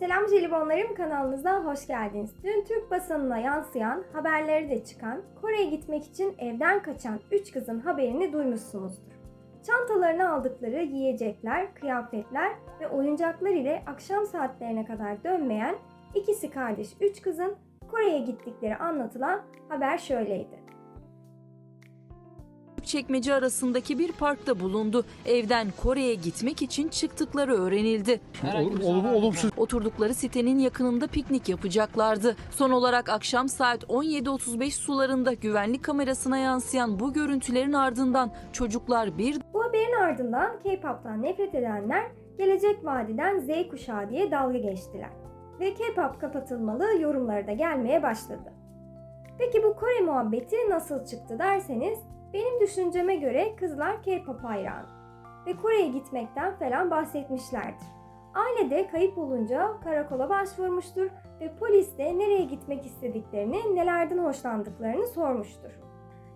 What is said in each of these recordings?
Selam jelibonlarım kanalımıza hoş geldiniz. Dün Türk basınına yansıyan, haberleri de çıkan, Kore'ye gitmek için evden kaçan 3 kızın haberini duymuşsunuzdur. Çantalarını aldıkları yiyecekler, kıyafetler ve oyuncaklar ile akşam saatlerine kadar dönmeyen ikisi kardeş 3 kızın Kore'ye gittikleri anlatılan haber şöyleydi. Çekmece arasındaki bir parkta bulundu. Evden Kore'ye gitmek için çıktıkları öğrenildi. Ol- ol- olumsuz Oturdukları sitenin yakınında piknik yapacaklardı. Son olarak akşam saat 17.35 sularında güvenlik kamerasına yansıyan bu görüntülerin ardından çocuklar bir Bu haberin ardından K-pop'tan nefret edenler gelecek vadiden Z kuşağı diye dalga geçtiler. Ve K-pop kapatılmalı yorumları da gelmeye başladı. Peki bu Kore muhabbeti nasıl çıktı derseniz benim düşünceme göre kızlar K-pop hayranı ve Kore'ye gitmekten falan bahsetmişlerdir. Aile de kayıp olunca karakola başvurmuştur ve polis de nereye gitmek istediklerini, nelerden hoşlandıklarını sormuştur.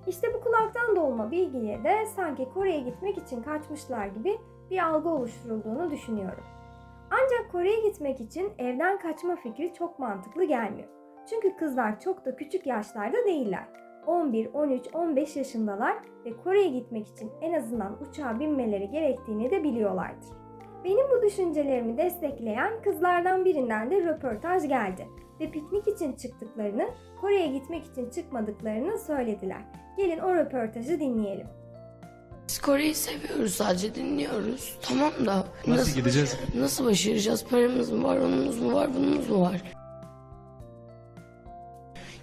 İşte bu kulaktan dolma bilgiye de sanki Kore'ye gitmek için kaçmışlar gibi bir algı oluşturulduğunu düşünüyorum. Ancak Kore'ye gitmek için evden kaçma fikri çok mantıklı gelmiyor. Çünkü kızlar çok da küçük yaşlarda değiller. 11, 13, 15 yaşındalar ve Kore'ye gitmek için en azından uçağa binmeleri gerektiğini de biliyorlardır. Benim bu düşüncelerimi destekleyen kızlardan birinden de röportaj geldi ve piknik için çıktıklarını, Kore'ye gitmek için çıkmadıklarını söylediler. Gelin o röportajı dinleyelim. Biz Kore'yi seviyoruz sadece dinliyoruz. Tamam da Nasıl gideceğiz? Nasıl başaracağız? Paramız mı var, onumuz mu var, bunumuz mu var?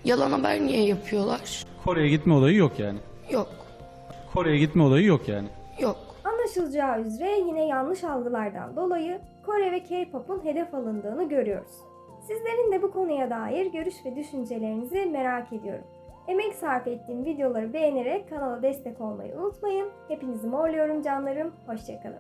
Yalan haber niye yapıyorlar? Kore'ye gitme olayı yok yani. Yok, Kore'ye gitme olayı yok yani. yok. Anlaşılacağı üzere yine yanlış algılardan dolayı Kore ve K-pop'un hedef alındığını görüyoruz. Sizlerin de bu konuya dair görüş ve düşüncelerinizi merak ediyorum. Emek sarf ettiğim videoları beğenerek kanala destek olmayı unutmayın. Hepinizi morluyorum canlarım. Hoşçakalın.